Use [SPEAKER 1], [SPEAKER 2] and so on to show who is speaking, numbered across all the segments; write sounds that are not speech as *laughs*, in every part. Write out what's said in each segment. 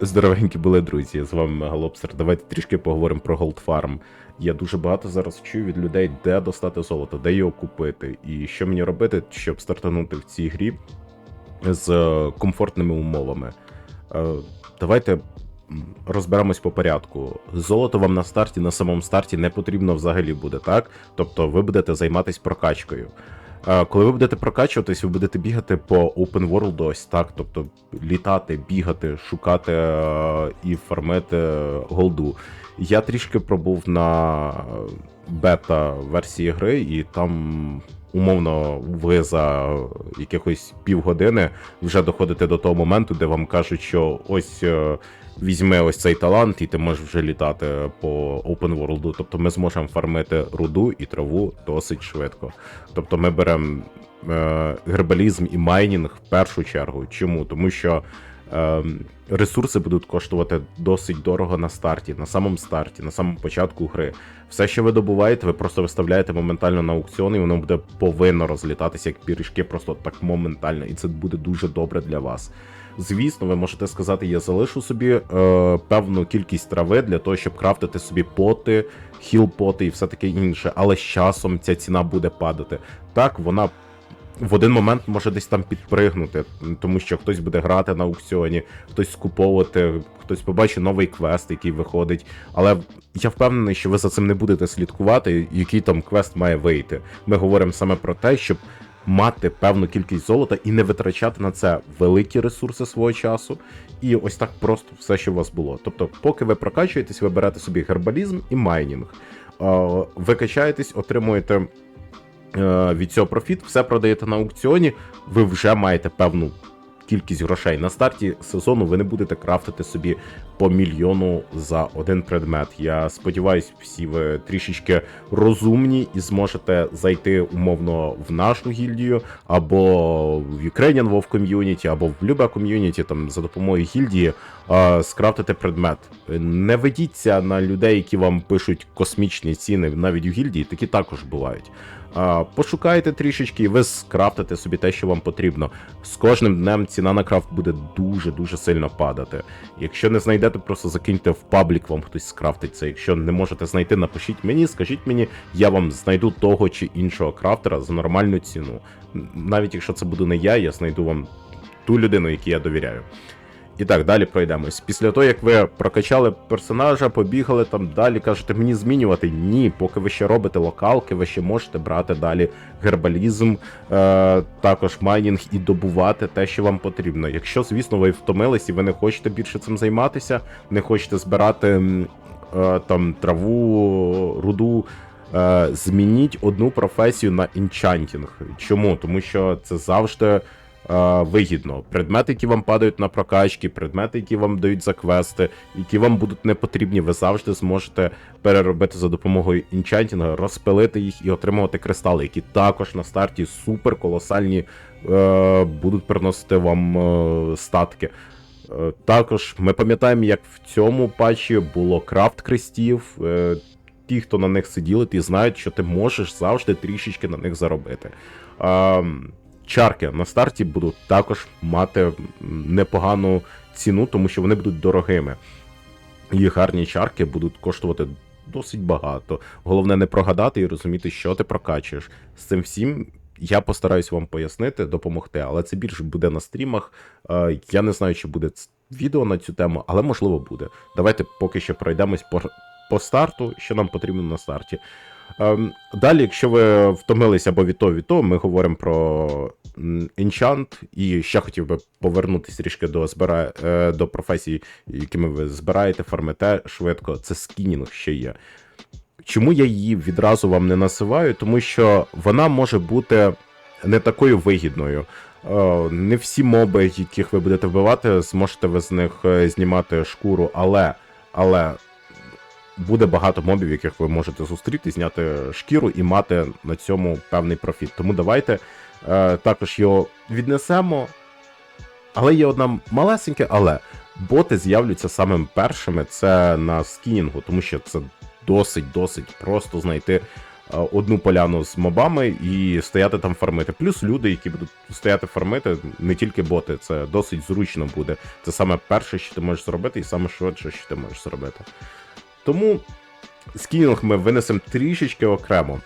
[SPEAKER 1] Здоровенькі були друзі, з вами Мегалобстер. Давайте трішки поговоримо про Farm. Я дуже багато зараз чую від людей, де достати золото, де його купити, і що мені робити, щоб стартанути в цій грі з е, комфортними умовами. Е, Давайте розберемось по порядку. Золото вам на старті, на самому старті не потрібно взагалі буде, так? Тобто ви будете займатися прокачкою. Е, Коли ви будете прокачуватись, ви будете бігати по open world ось так, тобто літати, бігати, шукати е, і фармити голду. Я трішки пробув на бета-версії гри, і там, умовно, ви за якихось півгодини вже доходите до того моменту, де вам кажуть, що ось е, візьми ось цей талант, і ти можеш вже літати по open world. Тобто ми зможемо фармити руду і траву досить швидко. Тобто ми беремо е, гербалізм і майнінг в першу чергу. Чому? Тому що ресурси будуть коштувати досить дорого на старті, на самому старті, на самому початку гри. Все, що ви добуваєте, ви просто виставляєте моментально на аукціон, і воно буде повинно розлітатися як пірішки, просто так моментально, і це буде дуже добре для вас. Звісно, ви можете сказати, я залишу собі е, певну кількість трави для того, щоб крафтити собі поти, хіл-поти і все таке інше, але з часом ця ціна буде падати. Так, вона в один момент може десь там підпригнути, тому що хтось буде грати на аукціоні, хтось скуповувати, хтось побачить новий квест, який виходить. Але я впевнений, що ви за цим не будете слідкувати, який там квест має вийти. Ми говоримо саме про те, щоб мати певну кількість золота і не витрачати на це великі ресурси свого часу. І ось так просто все, що у вас було. Тобто, поки ви прокачуєтесь, ви берете собі гербалізм і майнінг. Е, Ви качаєтесь, отримуєте від цього профіт, все продаєте на аукціоні, ви вже маєте певну кількість грошей. На старті сезону ви не будете крафтити собі по мільйону за один предмет. Я сподіваюся, всі ви трішечки розумні і зможете зайти умовно в нашу гільдію, або в Ukrainian WoW ком'юніті, або в любе ком'юніті там за допомогою гільдії е, скрафтити предмет. Не ведіться на людей, які вам пишуть космічні ціни, навіть у гільдії, такі також бувають. Пошукайте трішечки, і ви скрафтите собі те, що вам потрібно. З кожним днем ціна на крафт буде дуже-дуже сильно падати. Якщо не знайдете, просто закиньте в паблік, вам хтось скрафтить це. Якщо не можете знайти, напишіть мені, скажіть мені, я вам знайду того чи іншого крафтера за нормальну ціну. Навіть якщо це буде не я, я знайду вам ту людину, якій я довіряю. І так, далі пройдемось. Після того, як ви прокачали персонажа, побігали там далі, кажете, мені змінювати? Ні, поки ви ще робите локалки, ви ще можете брати далі гербалізм, е, також майнінг і добувати те, що вам потрібно. Якщо, звісно, ви втомились і ви не хочете більше цим займатися, не хочете збирати е, там траву, руду. Е, змініть одну професію на інчантінг. Чому? Тому що це завжди вигідно. Предмети, які вам падають на прокачки, предмети, які вам дають за квести, які вам будуть не потрібні, ви завжди зможете переробити за допомогою інчантінга, розпилити їх і отримувати кристали, які також на старті супер колосальні е, будуть приносити вам е, статки. Е, Також ми пам'ятаємо, як в цьому патчі було крафт крестів. Е, Ті, хто на них сиділи, ті знають, що ти можеш завжди трішечки на них заробити. А, чарки на старті будуть також мати непогану ціну, тому що вони будуть дорогими. І гарні чарки будуть коштувати досить багато. Головне не прогадати і розуміти, що ти прокачуєш. З цим всім я постараюсь вам пояснити, допомогти, але це більше буде на стрімах. Е, Я не знаю, чи буде відео на цю тему, але можливо буде. Давайте поки що пройдемось по, по старту, що нам потрібно на старті. Ем, Далі, якщо ви втомилися або від того, від того, ми говоримо про Enchant, і ще хотів би повернутися трішки до збира... е, до професій, якими ви збираєте, фармите швидко. Це скінінг ще є. Чому я її відразу вам не насиваю? Тому що вона може бути не такою вигідною. Е, Не всі моби, яких ви будете вбивати, зможете ви з них е, знімати шкуру, але, але буде багато мобів, яких ви можете зустріти, зняти шкіру і мати на цьому певний профіт. Тому давайте е, також його віднесемо. Але є одна малесеньке, але боти з'являться самим першими це на скінінгу, тому що це досить-досить просто знайти е, одну поляну з мобами і стояти там фармити. Плюс люди, які будуть стояти фармити, не тільки боти, це досить зручно буде. Це саме перше, що ти можеш зробити, і саме швидше, що ти можеш зробити. Тому скінінг ми винесемо трішечки окремо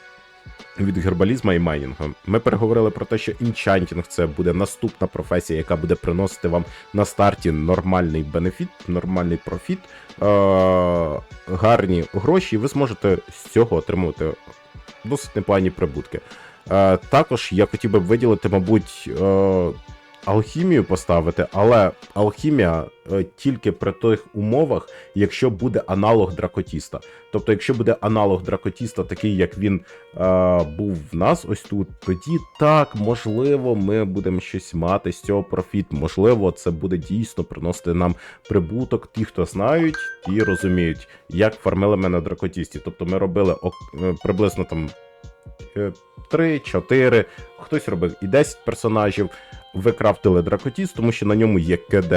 [SPEAKER 1] від гербалізма і майнінгу. Ми переговорили про те, що інчантінг це буде наступна професія, яка буде приносити вам на старті нормальний бенефіт, нормальний профіт, е- гарні гроші, і ви зможете з цього отримувати досить непогані прибутки. Е- також я хотів би виділити, мабуть, е- алхімію поставити, але алхімія е, тільки при тих умовах, якщо буде аналог дракотіста. Тобто, якщо буде аналог дракотіста, такий як він е, був в нас ось тут, тоді так, можливо, ми будемо щось мати з цього профіт. Можливо, це буде дійсно приносити нам прибуток. Ті, хто знають, ті розуміють, як фармили ми на дракотісті. Тобто ми робили ок- е, приблизно там. 3-4, хтось робив і 10 персонажів. Ви крафтили дракотіс, тому що на ньому є КД,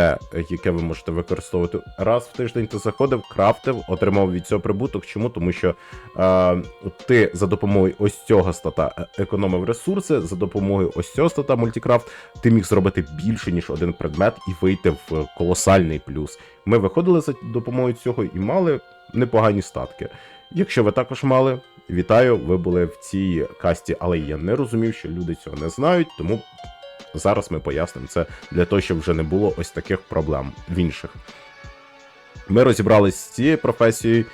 [SPEAKER 1] яке ви можете використовувати раз в тиждень. Ти заходив, крафтив, отримав від цього прибуток. Чому? Тому що е, ти за допомогою ось цього стата е, економив ресурси, за допомогою ось цього стата мультикрафт, ти міг зробити більше ніж один предмет і вийти в колосальний плюс. Ми виходили за допомогою цього і мали непогані статки. Якщо ви також мали, вітаю, ви були в цій касті, але я не розумів, що люди цього не знають, тому зараз ми пояснимо це для того, щоб вже не було ось таких проблем в інших. Ми розібралися з цією професією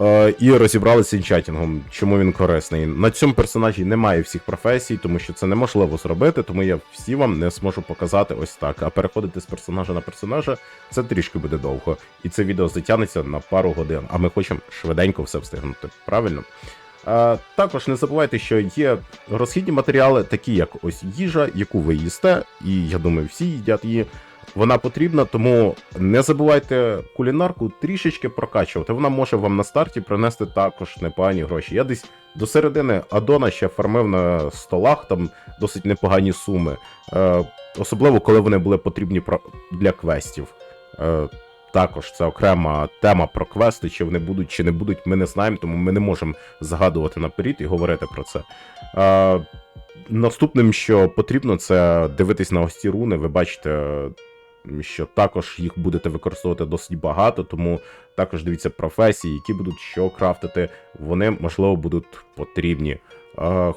[SPEAKER 1] е, і розібралися з інчатінгом, чому він корисний. На цьому персонажі немає всіх професій, тому що це неможливо зробити, тому я всі вам не зможу показати ось так. А переходити з персонажа на персонажа це трішки буде довго. І це відео затягнеться на пару годин, а ми хочемо швиденько все встигнути. Правильно? Також не забувайте, що є розхідні матеріали, такі як ось їжа, яку ви їсте, і я думаю, всі їдять її. Вона потрібна, тому не забувайте кулінарку трішечки прокачувати. Вона може вам на старті принести також непогані гроші. Я десь до середини Адона ще фармив на столах там досить непогані суми. Е, особливо коли вони були потрібні для квестів. Також це окрема тема про квести, чи вони будуть, чи не будуть, ми не знаємо, тому ми не можемо загадувати наперед і говорити про це. Е, наступним, що потрібно, це дивитись на ось ці руни. Ви бачите, що також їх будете використовувати досить багато, тому також дивіться професії, які будуть що крафтити, вони можливо будуть потрібні.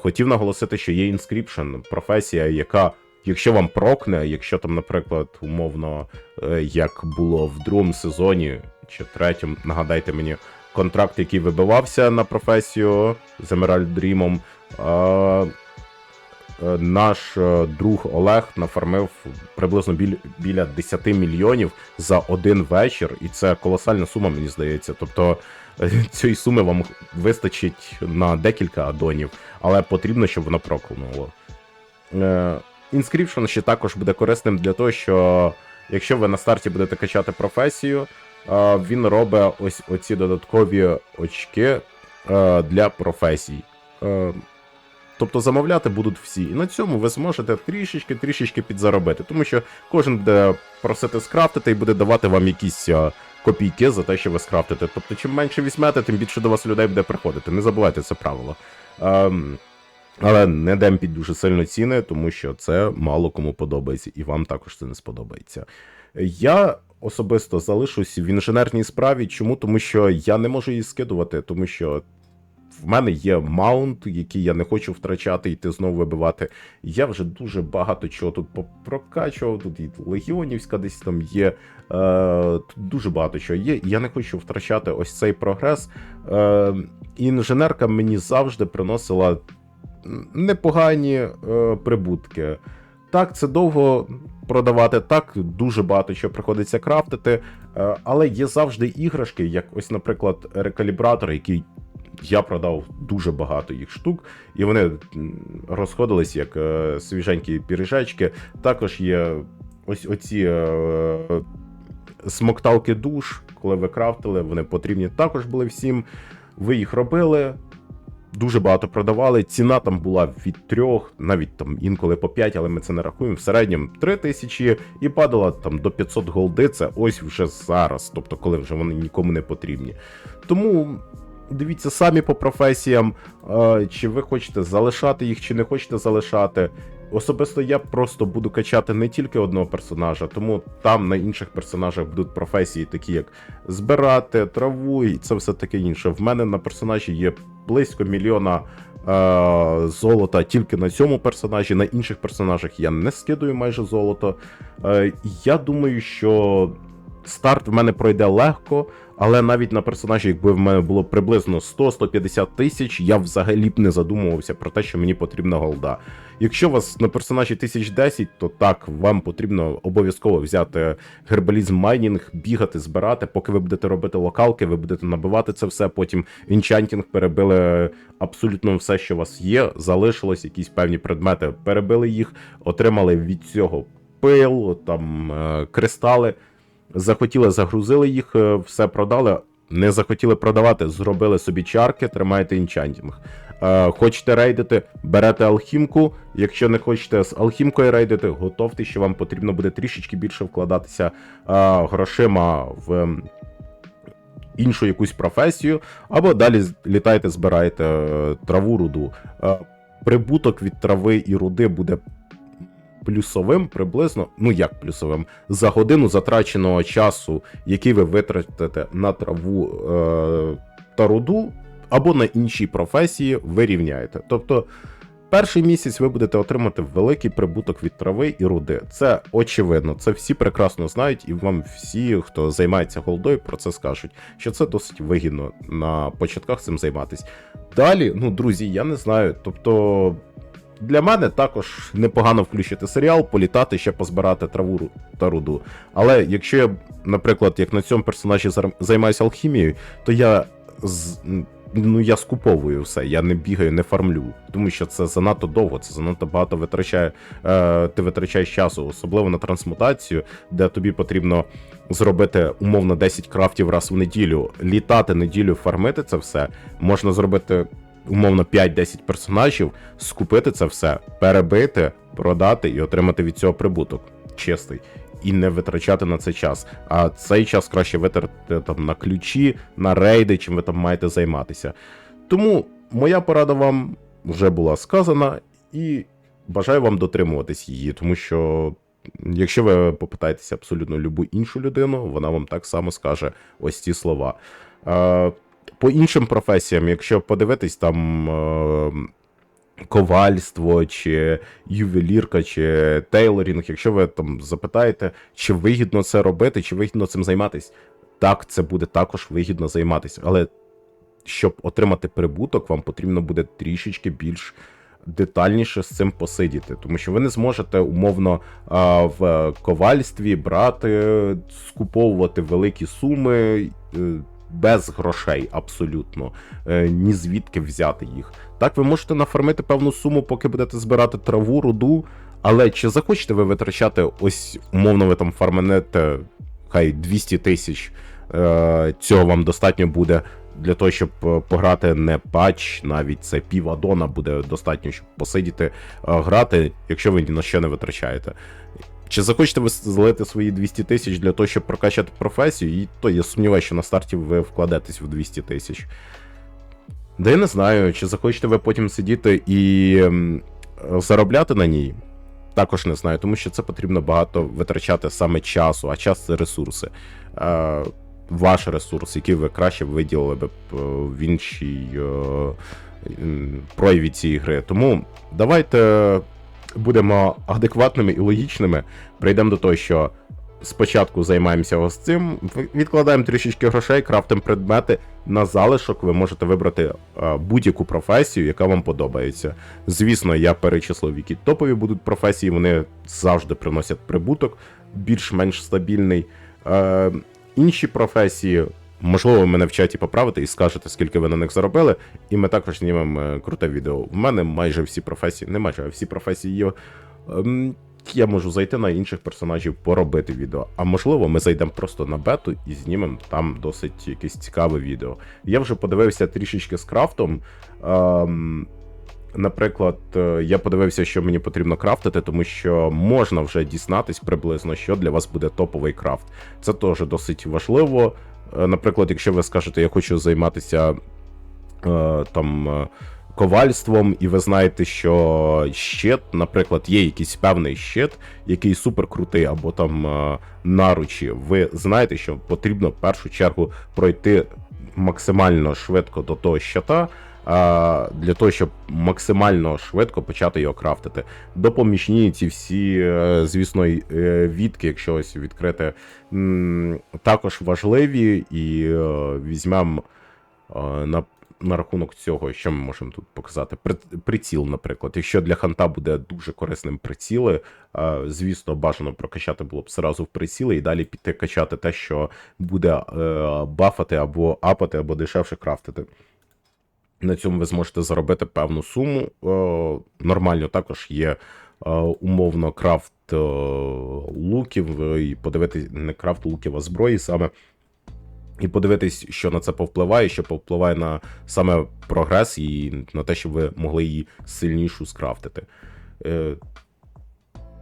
[SPEAKER 1] Хотів наголосити, що є Inscription, професія, яка. Якщо вам прокне, якщо там, наприклад, умовно, е, як було в другому сезоні чи третьому, нагадайте мені, контракт, який вибивався на професію з Emerald Dream, е, наш е, друг Олег нафармив приблизно біля 10 мільйонів за один вечір, і це колосальна сума, мені здається. Тобто *laughs* цієї суми вам вистачить на декілька адонів, але потрібно, щоб воно прокнуло. Inscription ще також буде корисним для того, що якщо ви на старті будете качати професію, е, він робить ось оці додаткові очки е, для професій. Е, Тобто замовляти будуть всі. І на цьому ви зможете трішечки-трішечки підзаробити, тому що кожен буде просити скрафтити і буде давати вам якісь копійки за те, що ви скрафтите. Тобто, чим менше візьмете, тим більше до вас людей буде приходити. Не забувайте це правило. Але не демпіть дуже сильно ціни, тому що це мало кому подобається, і вам також це не сподобається. Я особисто залишусь в інженерній справі. Чому? Тому що я не можу її скидувати, тому що в мене є маунт, який я не хочу втрачати, йти знову вибивати. Я вже дуже багато чого тут попрокачував. Тут і легіонівська десь там є. Е, тут дуже багато чого є. Я не хочу втрачати ось цей прогрес. Е, інженерка мені завжди приносила непогані е, прибутки. Так, це довго продавати, так дуже багато що приходиться крафтити, е, але є завжди іграшки, як ось, наприклад, рекалібратор, який я продав дуже багато їх штук, і вони розходились як е, свіженькі піріжечки. Також є ось оці е, смокталки душ, коли ви крафтили, вони потрібні також були всім. Ви їх робили, дуже багато продавали. Ціна там була від трьох, навіть там інколи по 5, але ми це не рахуємо. В середньому 3 тисячі і падала там до 500 голди. Це ось вже зараз, тобто коли вже вони нікому не потрібні. Тому дивіться самі по професіям, е, чи ви хочете залишати їх, чи не хочете залишати. Особисто я просто буду качати не тільки одного персонажа, тому там на інших персонажах будуть професії, такі як збирати траву і це все таке інше. В мене на персонажі є близько мільйона е, золота тільки на цьому персонажі. На інших персонажах я не скидую майже золото. Е, я думаю, що старт в мене пройде легко, але навіть на персонажі, якби в мене було приблизно 100-150 тисяч, я взагалі б не задумувався про те, що мені потрібна голда. Якщо у вас на персонажі 1010, то так, вам потрібно обов'язково взяти гербалізм майнінг, бігати, збирати. Поки ви будете робити локалки, ви будете набивати це все. Потім інчантінг перебили абсолютно все, що у вас є. Залишилось якісь певні предмети. Перебили їх, отримали від цього пил, там е, кристали. Захотіли, загрузили їх, е, все продали. Не захотіли продавати, зробили собі чарки, тримаєте інчантінг. Е, хочете рейдити, берете алхімку. Якщо не хочете з алхімкою рейдити, готовте, що вам потрібно буде трішечки більше вкладатися е, грошима в ем, іншу якусь професію, або далі літаєте, збираєте е, траву, руду. Е, прибуток від трави і руди буде плюсовим приблизно, ну як плюсовим, за годину затраченого часу, який ви витратите на траву е, та руду, або на іншій професії, ви рівняєте. Тобто. Перший місяць ви будете отримати великий прибуток від трави і руди. Це очевидно, це всі прекрасно знають, і вам всі, хто займається голдою, про це скажуть, що це досить вигідно на початках цим займатися. Далі, ну друзі, я не знаю. Тобто для мене також непогано включити серіал, політати, ще позбирати траву та руду. Але якщо я, наприклад, як на цьому персонажі займаюся алхімією, то я. Ну, я скуповую все, я не бігаю, не фармлю, тому що це занадто довго, це занадто багато витрачає. Е, ти витрачаєш часу, особливо на трансмутацію, де тобі потрібно зробити умовно 10 крафтів раз в неділю, літати неділю, фармити це все. Можна зробити умовно 5-10 персонажів, скупити це все, перебити, продати і отримати від цього прибуток. Чистий. І не витрачати на це час. А цей час краще витратити там на ключі, на рейди, чим ви там маєте займатися. Тому моя порада вам вже була сказана, і бажаю вам дотримуватись її, тому що. Якщо ви попитаєтеся абсолютно любу іншу людину, вона вам так само скаже ось ці слова. Е, по іншим професіям, якщо подивитись там е, ковальство, чи ювелірка, чи тейлорінг, якщо ви там запитаєте, чи вигідно це робити, чи вигідно цим займатися, так, це буде також вигідно займатися. Але щоб отримати прибуток, вам потрібно буде трішечки більш детальніше з цим посидіти, тому що ви не зможете умовно в ковальстві брати, скуповувати великі суми. Без грошей абсолютно, е, ні звідки взяти їх. Так, ви можете нафармити певну суму, поки будете збирати траву, руду. Але чи захочете ви витрачати ось умовно ви там фарменете хай 200 тисяч, е, цього вам достатньо буде для того, щоб е, пограти не патч, навіть це пів адона буде достатньо, щоб посидіти, грати, якщо ви на що не витрачаєте. Чи захочете ви злити свої 200 тисяч для того, щоб прокачати професію, і то я сумніваюся, що на старті ви вкладетесь в 200 тисяч. Да я не знаю, чи захочете ви потім сидіти і ем, заробляти на ній. Також не знаю, тому що це потрібно багато витрачати саме часу, а час це ресурси. Ваш ресурс, який ви краще виділили б е, в іншій е, прояві цієї гри. Тому давайте будемо адекватними і логічними. Прийдемо до того, що спочатку займаємося ось цим, відкладаємо трішечки грошей, крафтимо предмети. На залишок ви можете вибрати е, будь-яку професію, яка вам подобається. Звісно, я перечислив, які топові будуть професії, вони завжди приносять прибуток, більш-менш стабільний. Е, інші професії, можливо, мене в чаті поправите і скажете, скільки ви на них заробили, і ми також знімемо е, круте відео. В мене майже всі професії, не майже, а всі професії є. Ем, я можу зайти на інших персонажів, поробити відео. А можливо, ми зайдемо просто на бету і знімемо там досить якесь цікаве відео. Я вже подивився трішечки з крафтом. Ем, Наприклад, е, я подивився, що мені потрібно крафтити, тому що можна вже дізнатись приблизно, що для вас буде топовий крафт. Це теж досить важливо. Е, Наприклад, якщо ви скажете, я хочу займатися е, там. е, Ковальством, і ви знаєте, що щит, наприклад, є якийсь певний щит, який супер крутий, або там наручі. Ви знаєте, що потрібно в першу чергу пройти максимально швидко до того щита, для того, щоб максимально швидко почати його крафтити. Допоміжні ці всі, е, звісно, е, відки, якщо ось відкрити, також важливі, і е, візьмемо на. На рахунок цього, що ми можемо тут показати? Приціл, наприклад. Якщо для ханта буде дуже корисним приціли, звісно, бажано прокачати було б зразу в приціли і далі піти качати те, що буде бафати або апати, або дешевше крафтити. На цьому ви зможете заробити певну суму. Е, Нормально також є е, умовно крафт е, луків, і подивитись не крафт луків, а зброї саме. І подивитись, що на це повпливає, що повпливає на саме прогрес і на те, щоб ви могли її сильнішу скрафтити.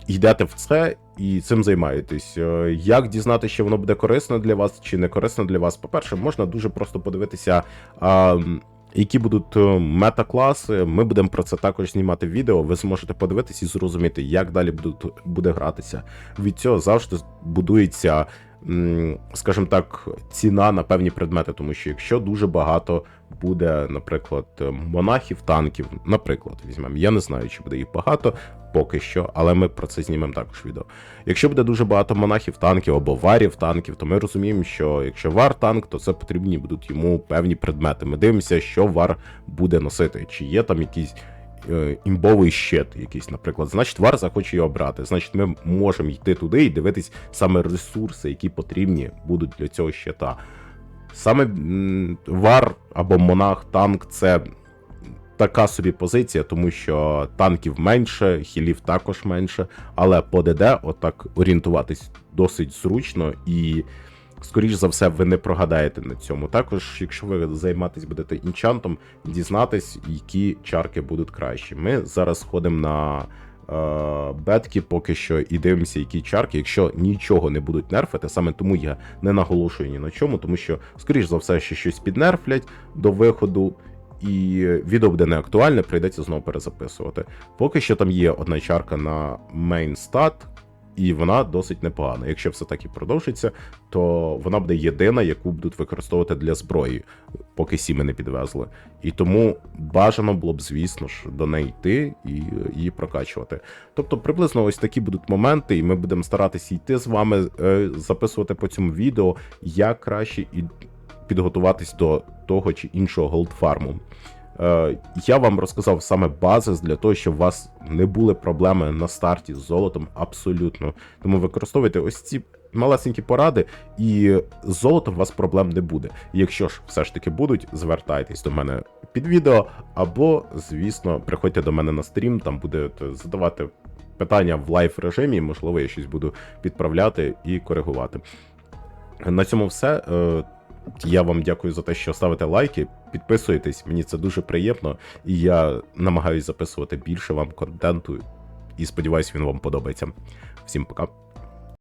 [SPEAKER 1] Йдете в це і цим займаєтесь. Як дізнати, що воно буде корисно для вас чи не корисно для вас? По-перше, можна дуже просто подивитися, які будуть е, мета-класи. Ми будемо про це також знімати відео. Ви зможете подивитись і зрозуміти, як далі буде гратися. Від цього завжди будується. Скажімо так, ціна на певні предмети, тому що якщо дуже багато буде, наприклад, монахів, танків, наприклад, візьмемо. Я не знаю, чи буде їх багато, поки що, але ми про це знімемо також відео. Якщо буде дуже багато монахів танків або варів танків, то ми розуміємо, що якщо вар танк, то це потрібні будуть йому певні предмети. Ми дивимося, що вар буде носити, чи є там якийсь. Е, Імбовий щит, якийсь, наприклад, значить, вар захоче його брати. Значить, ми можемо йти туди і дивитись саме ресурси, які потрібні будуть для цього щита. Саме вар або монах, танк це така собі позиція, тому що танків менше, хілів також менше, але по ДД отак орієнтуватись досить зручно і. Скоріш за все, ви не прогадаєте на цьому. Також, якщо ви займатись будете інчантом, дізнатись, які чарки будуть кращі. Ми зараз ходимо на е, бетки поки що і дивимося, які чарки. Якщо нічого не будуть нерфити, саме тому я не наголошую ні на чому, тому що, скоріш за все, ще щось піднерфлять до виходу. І відео буде не актуальне, прийдеться знову перезаписувати. Поки що там є одна чарка на stat, і вона досить непогана. Якщо все так і продовжиться, то вона буде єдина, яку будуть використовувати для зброї, поки сіми не підвезли. І тому бажано було б, звісно ж, до неї йти і її прокачувати. Тобто, приблизно ось такі будуть моменти, і ми будемо старатися йти з вами, е, записувати по цьому відео, як краще і підготуватись до того чи іншого голдфарму. Е, Я вам розказав саме базис для того, щоб у вас не були проблеми на старті з золотом абсолютно. Тому використовуйте ось ці малесенькі поради, і з золотом у вас проблем не буде. Якщо ж все ж таки будуть, звертайтесь до мене під відео, або, звісно, приходьте до мене на стрім, там будете задавати питання в лайв режимі, можливо, я щось буду підправляти і коригувати. На цьому все. Я вам дякую за те, що ставите лайки, підписуєтесь, мені це дуже приємно, і я намагаюся записувати більше вам контенту, і сподіваюсь, він вам подобається. Всім пока.